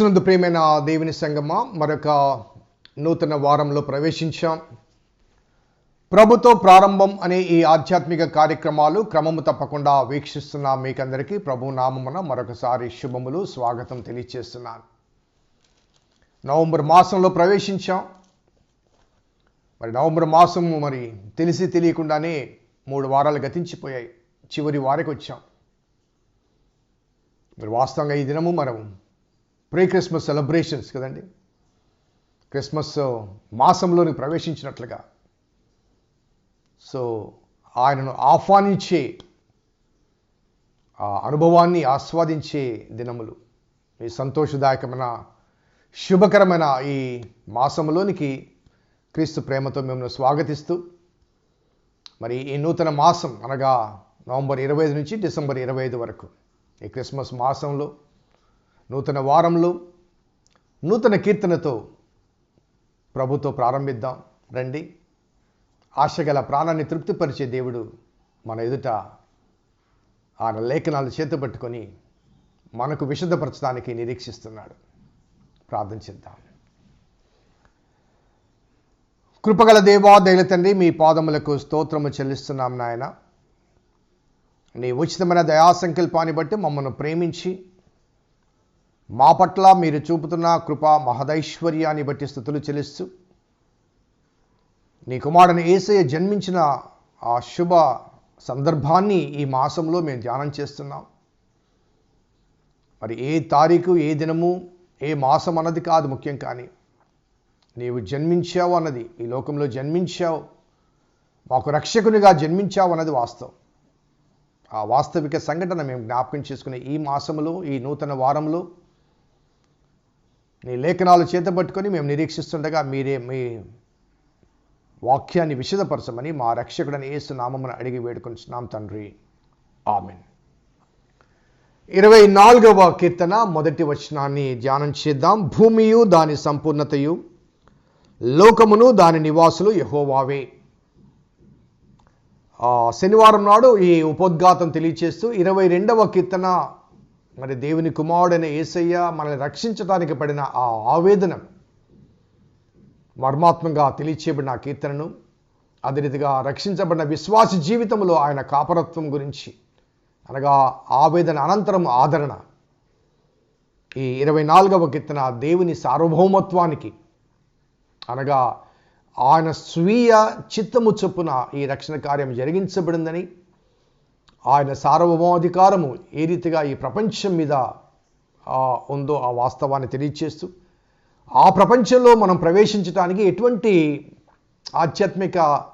క్రీస్తునందు ప్రియమైన దేవుని సంగమ మరొక నూతన వారంలో ప్రవేశించాం. ప్రభుతో ప్రారంభం అనే ఈ ఆధ్యాత్మిక కార్యక్రమాలు క్రమము తప్పకుండా వీక్షిస్తున్న మీకందరికీ ప్రభు నామమున మరొకసారి శుభములు స్వాగతం తెలియచేస్తున్నాను. నవంబర్ మాసంలో ప్రవేశించాం. మరి నవంబర్ మాసం మరి తెలిసి తెలియకుండానే మూడు వారాలు గతించిపోయాయి. చివరి వారికి వచ్చాం మరి వాస్తవంగా ఈ దినము మనం ప్రీ క్రిస్మస్ సెలబ్రేషన్స్ కదండి. క్రిస్మస్ మాసంలోని ప్రవేశించినట్లుగా. సో ఆయనను ఆహ్వానించే ఆ అనుభవాన్ని ఆస్వాదించే దినములు. ఈ సంతోషదాయకమైన శుభకరమైన ఈ మాసంలోనికి క్రీస్తు ప్రేమతో మిమ్మల్ని స్వాగతిస్తూ మరి ఈ నూతన మాసం అనగా నవంబర్ ఇరవై ఐదు నుంచి డిసెంబర్ ఇరవై ఐదు వరకు. ఈ క్రిస్మస్ మాసంలో నూతన వారంలో నూతన కీర్తనతో ప్రభుతో ప్రారంభిద్దాం. రండి. ఆశగల ప్రాణాన్ని తృప్తిపరిచే దేవుడు మన ఎదుట ఆయన లేఖనాలు చేతపట్టుకొని మనకు విశుద్ధపరచడానికి నిరీక్షిస్తున్నాడు. ప్రార్థన చేద్దాం. కృపగల దేవా దైల తండ్రి మీ పాదములకు స్తోత్రము చెల్లిస్తున్నాం నాయన. నీ ఉచితమైన దయా సంకల్పాన్ని బట్టి మమ్మల్ని ప్రేమించి మా పట్ల మీరు చూపుతున్న కృప మహదైశ్వర్యాన్ని బట్టి స్థుతులు చెల్లిస్తూ నీ కుమారుని ఏసయ్య జన్మించిన ఆ శుభ సందర్భాన్ని ఈ మాసంలో మేము ధ్యానం చేస్తున్నాం. మరి ఏ తారీఖు ఏ దినము ఏ మాసం అన్నది కాదు ముఖ్యం కానీ నీవు జన్మించావు అన్నది ఈ లోకంలో జన్మించావు మాకు రక్షకునిగా జన్మించావు అన్నది వాస్తవం. ఆ వాస్తవిక సంఘటన మేము జ్ఞాపకం చేసుకునే ఈ మాసంలో ఈ నూతన వారంలో నీ లేఖనాలు చేతపట్టుకొని మేము నిరీక్షిస్తుండగా మీరే మీ వాక్యాన్ని విషదపరచమని మా రక్షకుడని యేసు నామమును అడిగి వేడుకొంచున్నాం తండ్రి. ఆమెన్. ఇరవై నాలుగవ కీర్తన మొదటి వచనాన్ని ధ్యానం చేద్దాం. భూమియు దాని సంపూర్ణతయు లోకమును దాని నివాసులు యహోవావే. శనివారం నాడు ఈ ఉపోద్ఘాతం తెలియచేస్తూ ఇరవై రెండవ కీర్తన మరి దేవుని కుమారుడైన యేసయ్య మనల్ని రక్షించడానికి పడిన ఆ ఆవేదన మర్మాత్మంగా తెలియచేయబడిన ఆ కీర్తనను అదే రీతిగా రక్షించబడిన విశ్వాస జీవితంలో ఆయన కాపరత్వం గురించి అనగా ఆవేదన అనంతరం ఆదరణ. ఈ ఇరవై నాలుగవ కీర్తన దేవుని సార్వభౌమత్వానికి అనగా ఆయన స్వీయ చిత్తము చొప్పున ఈ రక్షణ కార్యం జరిగించబడిందని ఆయన సార్వభౌమాధికారము ఏ రీతిగా ఈ ప్రపంచం మీద ఉందో ఆ వాస్తవాన్ని తెలియచేస్తూ ఆ ప్రపంచంలో మనం ప్రవేశించడానికి ఎటువంటి ఆధ్యాత్మిక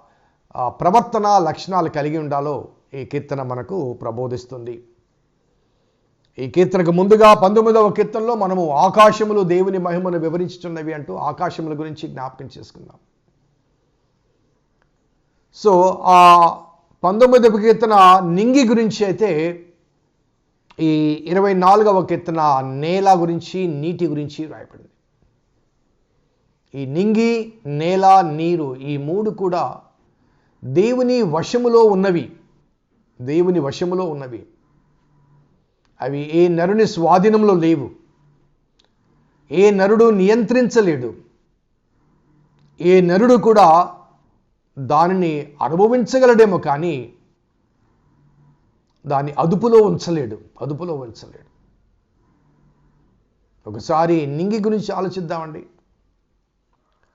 ప్రవర్తన లక్షణాలు కలిగి ఉండాలో ఈ కీర్తన మనకు ప్రబోధిస్తుంది. ఈ కీర్తనకు ముందుగా పంతొమ్మిదవ కీర్తనలో మనము ఆకాశములు దేవుని మహిమను వివరించుతున్నవి అంటూ ఆకాశముల గురించి జ్ఞాపకం చేసుకుందాం. సో ఆ పంతొమ్మిదవ కీర్తన నింగి గురించి అయితే ఈ ఇరవై నాలుగవ కీర్తన నేల గురించి నీటి గురించి రాయబడింది. ఈ నింగి నేల నీరు ఈ మూడు కూడా దేవుని వశములో ఉన్నవి. దేవుని వశములో ఉన్నవి. అవి ఏ నరుని స్వాధీనంలో లేవు. ఏ నరుడు నియంత్రించలేడు. ఏ నరుడు కూడా దానిని అనుభవించగలడేమో కానీ దాన్ని అదుపులో ఉంచలేడు అదుపులో ఉంచలేడు. ఒకసారి నింగి గురించి ఆలోచిద్దామండి.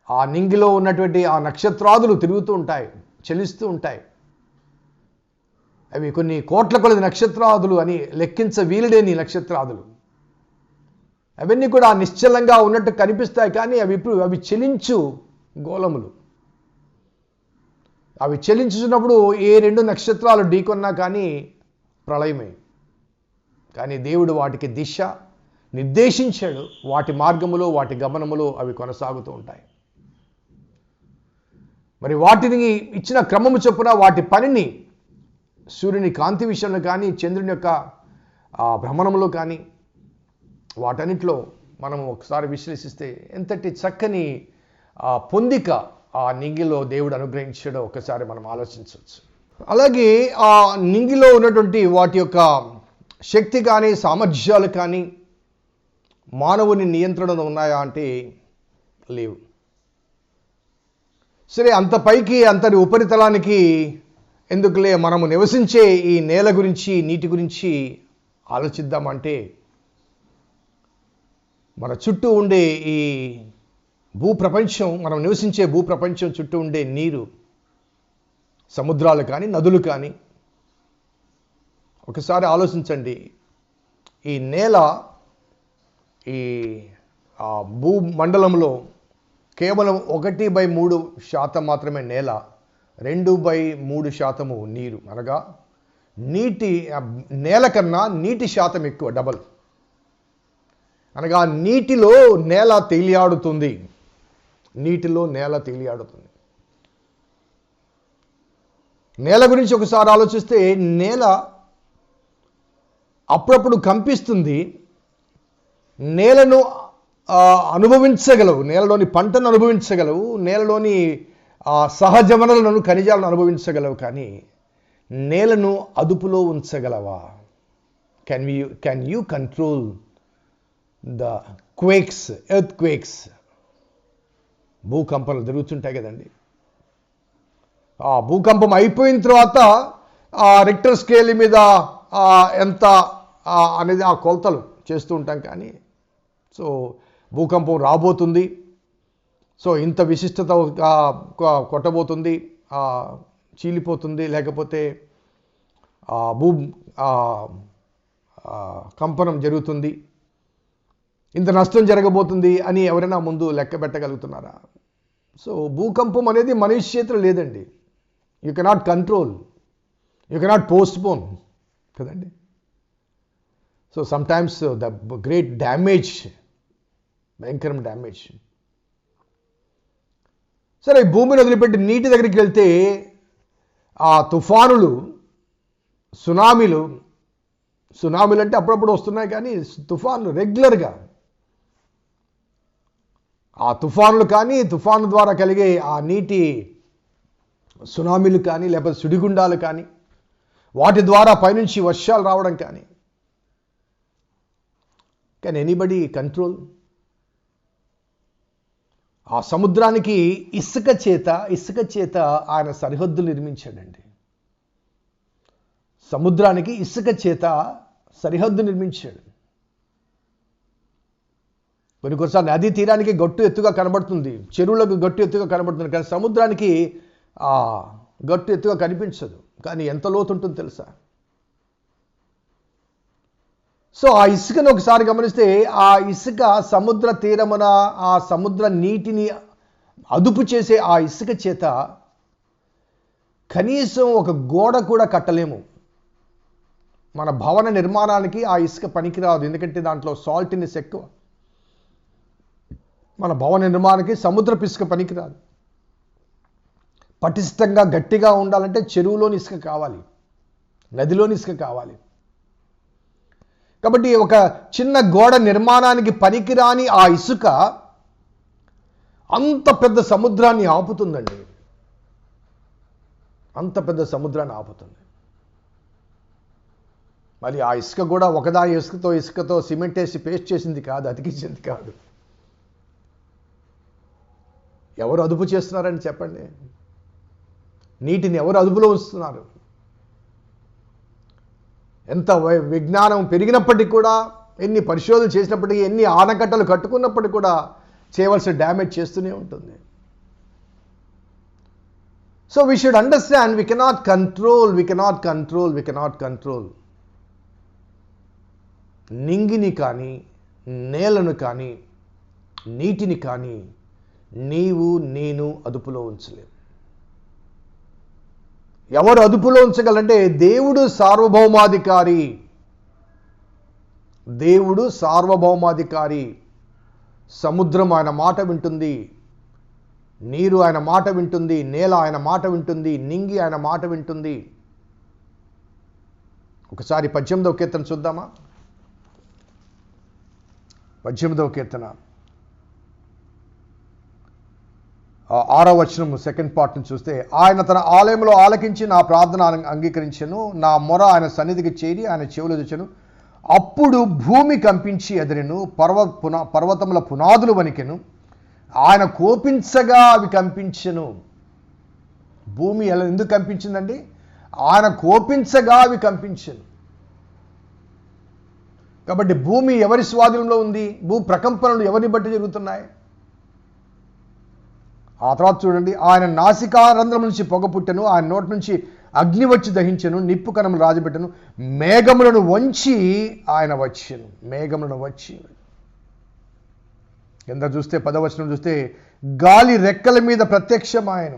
ఆ నింగిలో ఉన్నటువంటి ఆ నక్షత్రాదులు తిరుగుతూ ఉంటాయి చెలిస్తూ ఉంటాయి. అవి కొన్ని కోట్ల కొలది నక్షత్రాదులు అని లెక్కించ వీలులేని నక్షత్రాదులు. అవన్నీ కూడా నిశ్చలంగా ఉన్నట్టు కనిపిస్తాయి కానీ అవి ఇప్పుడు అవి చెలించు గోళములు. అవి చెలించుచున్నప్పుడు ఏ రెండు నక్షత్రాలు ఢీకొన్నా కానీ ప్రళయమే. కానీ దేవుడు వాటికి దిశ నిర్దేశించాడు. వాటి మార్గములో వాటి గమనములో అవి కొనసాగుతూ ఉంటాయి. మరి వాటిని ఇచ్చిన క్రమము చొప్పున వాటి పనిని సూర్యుని కాంతి విషయంలో కానీ చంద్రుని యొక్క భ్రమణంలో కానీ వాటన్నిటిలో మనం ఒకసారి విశ్లేషిస్తే ఎంతటి చక్కని పొందిక ఆ నింగిలో దేవుడు అనుగ్రహించడం ఒకసారి మనం ఆలోచించవచ్చు. అలాగే ఆ నింగిలో ఉన్నటువంటి వాటి యొక్క శక్తి కానీ సామర్థ్యాలు కానీ మానవుని నియంత్రణలో ఉన్నాయా అంటే లేవు. సరే అంత పైకి అంతటి ఉపరితలానికి ఎందుకులే మనము నివసించే ఈ నేల గురించి నీటి గురించి ఆలోచిద్దామంటే మన చుట్టూ ఉండే ఈ భూప్రపంచం మనం నివసించే భూప్రపంచం చుట్టూ ఉండే నీరు సముద్రాలు కానీ నదులు కానీ ఒకసారి ఆలోచించండి. ఈ నేల ఈ ఆ భూమండలంలో కేవలం ఒకటి బై మూడు శాతం మాత్రమే నేల రెండు బై మూడు శాతము నీరు. అనగా నీటి నేల కన్నా నీటి శాతం ఎక్కువ డబల్. అనగా నీటిలో నేల తేలియాడుతుంది. నీటిలో నేల తేలియాడుతుంది. నేల గురించి ఒకసారి ఆలోచిస్తే నేల అప్పుడప్పుడు కంపిస్తుంది. నేలను అనుభవించగలవు. నేలలోని పంటను అనుభవించగలవు. నేలలోని ఆ, సహజ వనరులను ఖనిజాలను అనుభవించగలవు కానీ నేలను అదుపులో ఉంచగలవా? Can you can you control the quakes earthquakes భూకంపాలు జరుగుతుంటాయి కదండి. ఆ భూకంపం అయిపోయిన తర్వాత ఆ రిక్టర్ స్కేల్ మీద ఎంత అనేది ఆ కొలతలు చేస్తూ ఉంటాం కానీ సో భూకంపం రాబోతుంది. సో ఇంత విశిష్టత కొ- కొట్టబోతుంది చీలిపోతుంది లేకపోతే భూ కంపనం జరుగుతుంది. ఇంత నష్టం జరగబోతుంది అని ఎవరైనా ముందు లెక్క పెట్టగలుగుతున్నారా? సో భూకంపం అనేది మనిషి చేతిలో లేదండి. You cannot control you cannot postpone కదండి? So sometimes the great damage భయంకరం డ్యామేజ్ సరే భూమిని వదిలిపెట్టి నీటి దగ్గరికి వెళ్తే ఆ తుఫానులు సునామీలు సునామీలు అంటే అప్పుడప్పుడు వస్తున్నాయి కానీ తుఫాన్లు రెగ్యులర్గా ఆ తుఫానులు కానీ తుఫాను ద్వారా కలిగే ఆ నీటి సునామీలు కానీ లేకపోతే సుడిగుండాలు కానీ వాటి ద్వారా పైనుంచి వర్షాలు రావడం కానీ. కెన్ ఎనీబడి కంట్రోల్ ఆ సముద్రానికి ఇసుక చేత ఇసుక చేత ఆయన సరిహద్దులు నిర్మించాడండి. సముద్రానికి ఇసుక చేత సరిహద్దు నిర్మించాడు. కొన్ని కొన్నిసార్లు నదీ తీరానికి గట్టు ఎత్తుగా కనబడుతుంది. చెరువులకు గట్టు ఎత్తుగా కనబడుతుంది. కానీ సముద్రానికి ఆ గట్టు ఎత్తుగా కనిపించదు. కానీ ఎంత లోతు ఉంటుందో తెలుసా? సో ఆ ఇసుకను ఒకసారి గమనిస్తే ఆ ఇసుక సముద్ర తీరమున ఆ సముద్ర నీటిని అదుపు చేసే ఆ ఇసుక చేత కనీసం ఒక గోడ కూడా కట్టలేము. మన భవన నిర్మాణానికి ఆ ఇసుక పనికిరాదు. ఎందుకంటే దాంట్లో సాల్ట్నెస్ ఎక్కువ. మన భవన నిర్మాణానికి సముద్ర ఇసుక పనికిరాదు. పటిష్టంగా గట్టిగా ఉండాలంటే చెరువులోని ఇసుక కావాలి. నదిలోని ఇసుక కావాలి. కాబట్టి ఒక చిన్న గోడ నిర్మాణానికి పనికిరాని ఆ ఇసుక అంత పెద్ద సముద్రాన్ని ఆపుతుందండి. అంత పెద్ద సముద్రాన్ని ఆపుతుంది. మరి ఆ ఇసుక కూడా ఒకదా ఇసుకతో ఇసుకతో సిమెంట్ వేసి పేస్ట్ చేసింది కాదు అతికించింది కాదు. ఎవరు అదుపు చేస్తున్నారని చెప్పండి. నీటిని ఎవరు అదుపులో ఉంచుతున్నారు? ఎంత విజ్ఞానం పెరిగినప్పటికీ కూడా ఎన్ని పరిశోధనలు చేసినప్పటికీ ఎన్ని ఆనకట్టలు కట్టుకున్నప్పటికీ కూడా చేయవలసిన డ్యామేజ్ చేస్తూనే ఉంటుంది. So we should understand we cannot control we cannot control we cannot control నింగిని కానీ నేలను కానీ నీటిని కానీ నీవు నేను అదుపులో ఉంచలేవు ఎవరు అదుపులో ఉంచగలంటే దేవుడు సార్వభౌమాధికారి. దేవుడు సార్వభౌమాధికారి. సముద్రం ఆయన మాట వింటుంది. నీరు ఆయన మాట వింటుంది. నేల ఆయన మాట వింటుంది. నింగి ఆయన మాట వింటుంది. ఒకసారి పద్దెనిమిదవ కీర్తన చూద్దామా? పద్దెనిమిదవ కీర్తన ఆ ఆరో వచనం సెకండ్ పార్ట్ నుంచి చూస్తే ఆయన తన ఆలయంలో ఆలకించి నా ప్రార్థన అంగీకరించను అంగీకరించెను నా మొర ఆయన సన్నిధికి చేరి ఆయన చెవులు తెచ్చను అప్పుడు భూమి కంపించి ఎదిరిను పర్వ పునా పర్వతముల పునాదులు వణికెను. ఆయన కోపించగా అవి కంపించెను. భూమి ఎలా ఎందుకు కంపించిందండి? ఆయన కోపించగా అవి కంపించెను. కాబట్టి భూమి ఎవరి స్వాధీనంలో ఉంది? భూ ప్రకంపనలు ఎవరిని బట్టి జరుగుతున్నాయి? ఆ తర్వాత చూడండి ఆయన నాసికారంధ్రం నుంచి పొగ పుట్టెను ఆయన నోటి నుంచి అగ్ని వచ్చి దహించెను నిప్పు కణములు రాజబెట్టను మేఘములను వంచి ఆయన వచ్చాను మేఘములను వచ్చి కింద చూస్తే పదవచనం చూస్తే గాలి రెక్కల మీద ప్రత్యక్షమాయను.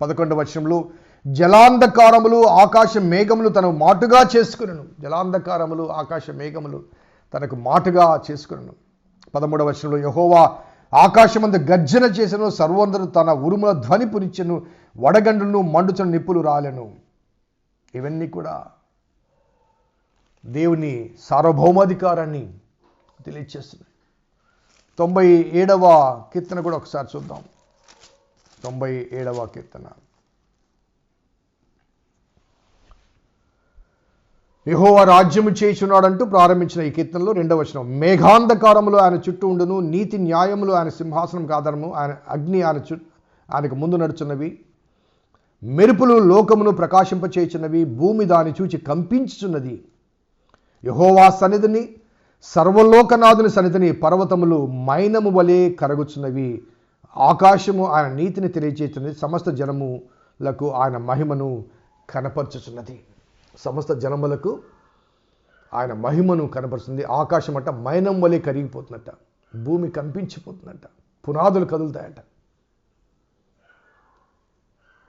పదకొండు వచనంలో జలాంధకారములు ఆకాశ మేఘములు తను మాటుగా చేసుకునను. జలాంధకారములు ఆకాశ మేఘములు తనకు మాటుగా చేసుకునను. పదమూడవ వచనంలో యహోవా ఆకాశమందు గర్జన చేసను సర్వందరు తన ఉరుముల ధ్వని పురిచెను వడగండును మండుచను నిప్పులు రాలెను. ఇవన్నీ కూడా దేవుని సార్వభౌమాధికారాన్ని తెలియచేస్తున్నాయి. తొంభై ఏడవ కీర్తన కూడా ఒకసారి చూద్దాం. తొంభై ఏడవ కీర్తన. యహోవ రాజ్యము చేయుచున్నాడంటూ ప్రారంభించిన ఈ కీర్తనలో రెండవ వచనం. మేఘాంధకారములు ఆయన చుట్టూ ఉండును నీతి న్యాయములు ఆయన సింహాసనం కాదనము ఆయన అగ్ని ఆయన చు ఆయనకు ముందు నడుచున్నవి. మెరుపులు లోకమును ప్రకాశింపచేయుచున్నవి భూమి దాని చూచి కంపించుచున్నది. యహోవా సన్నిధిని సర్వలోకనాథుని సన్నిధిని పర్వతములు మైనము వలె కరగుచున్నవి. ఆకాశము ఆయన నీతిని తెలియచేస్తున్నది సమస్త జనములకు ఆయన మహిమను కనపరచుచున్నది. సమస్త జనములకు ఆయన మహిమను కనపరుస్తుంది. ఆకాశం అంట మైనం వలె కరిగిపోతుందట. భూమి కంపించిపోతుందట. పునాదులు కదులుతాయట.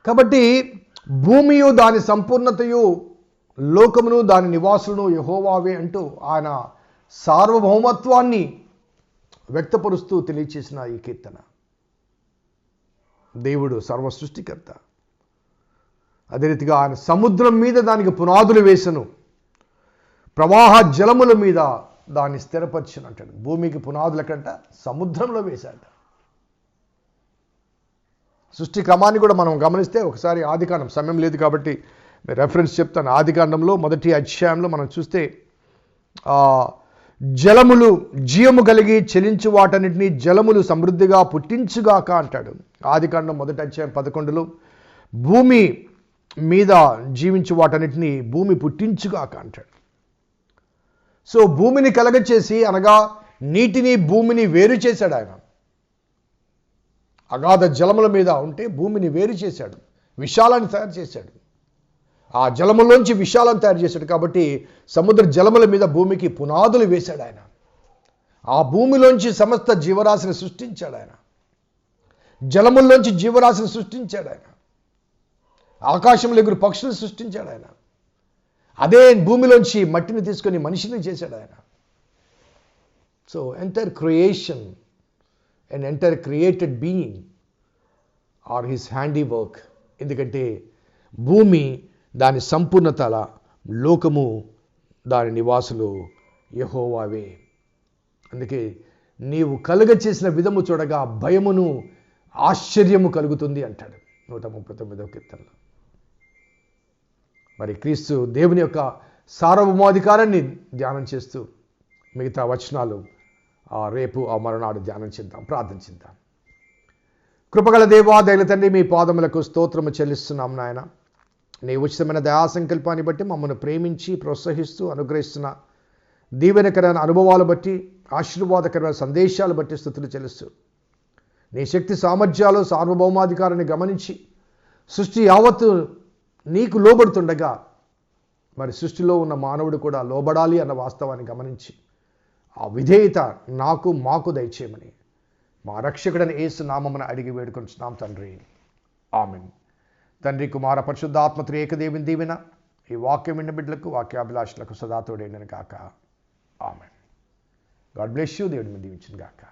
కాబట్టి భూమియు దాని సంపూర్ణతయు లోకమును దాని నివాసులను యహోవావే అంటూ ఆయన సార్వభౌమత్వాన్ని వ్యక్తపరుస్తూ తెలియచేసిన ఈ కీర్తన. దేవుడు సర్వ సృష్టికర్త అదే రీతిగా ఆయన సముద్రం మీద దానికి పునాదులు వేసను. ప్రవాహ జలముల మీద దాన్ని స్థిరపరిచిన అంటాడు. భూమికి పునాదుల కంట సముద్రంలో వేశాడు. సృష్టి క్రమాన్ని కూడా మనం గమనిస్తే ఒకసారి ఆదికాండం. సమయం లేదు కాబట్టి రెఫరెన్స్ చెప్తాను. ఆదికాండంలో మొదటి అధ్యాయంలో మనం చూస్తే జలములు జీవము కలిగి చెలించు వాటన్నిటిని జలములు సమృద్ధిగా పుట్టించుగాక అంటాడు. ఆదికాండం మొదటి అధ్యాయం పదకొండులో భూమి మీద జీవించు వాటన్నిటిని భూమి పుట్టించుగాక అంటాడు. సో భూమిని కలగచేసి అనగా నీటిని భూమిని వేరు చేశాడు ఆయన. అగాధ జలముల మీద ఉంటే భూమిని వేరు చేశాడు. విశాలాన్ని తయారు చేశాడు. ఆ జలములోంచి విశాలం తయారు చేశాడు కాబట్టి సముద్ర జలముల మీద భూమికి పునాదులు వేశాడు ఆయన. ఆ భూమిలోంచి సమస్త జీవరాశిని సృష్టించాడు ఆయన. జలముల్లోంచి జీవరాశిని సృష్టించాడు ఆయన. ఆకాశంలో ఎగురు పక్షులు సృష్టించాడు ఆయన. అదే భూమిలోంచి మట్టిని తీసుకొని మనిషిని చేశాడు ఆయన. So entire creation and entire created being are his handiwork ఎందుకంటే భూమి దాని సంపూర్ణతల లోకము దాని నివాసులు యహోవావే. అందుకే నీవు కలుగ చేసిన విధము చూడగా భయమును ఆశ్చర్యము కలుగుతుంది అంటాడు నూట ముప్పై తొమ్మిదవ కీర్తనలో. మరి క్రీస్తు దేవుని యొక్క సార్వభౌమాధికారాన్ని ధ్యానం చేస్తూ మిగతా వచనాలు ఆ రేపు ఆ మరునాడు ధ్యానం చేద్దాం ప్రార్థించిద్దాం కృపగల దేవా తండ్రి మీ పాదములకు స్తోత్రము చెల్లిస్తున్నాం నాయన. నీ ఉచితమైన దయా సంకల్పాన్ని బట్టి మమ్మల్ని ప్రేమించి ప్రోత్సహిస్తూ అనుగ్రహిస్తున్న దీవెనకరమైన అనుభవాలు బట్టి ఆశీర్వాదకరమైన సందేశాలు బట్టి స్థుతులు చెల్లిస్తూ నీ శక్తి సామర్థ్యాలు సార్వభౌమాధికారాన్ని గమనించి సృష్టి యావత్తు నీకు లోబడుతుండగా మరి సృష్టిలో ఉన్న మానవుడు కూడా లోబడాలి అన్న వాస్తవాన్ని గమనించి ఆ విధేయత నాకు మాకు దయచేయమని మా రక్షకుడని ఏసు నామమున అడిగి వేడుకుంటున్నాం తండ్రి. ఆమెన్. తండ్రి కుమార పరిశుద్ధాత్మ త్రేకదేవిని దీవెన ఈ వాక్యం విన్న బిడ్డలకు వాక్యాభిలాషులకు సదాతోడైన కాక ఆమెన్. God bless you. దేవుడిని దీవించిన కాక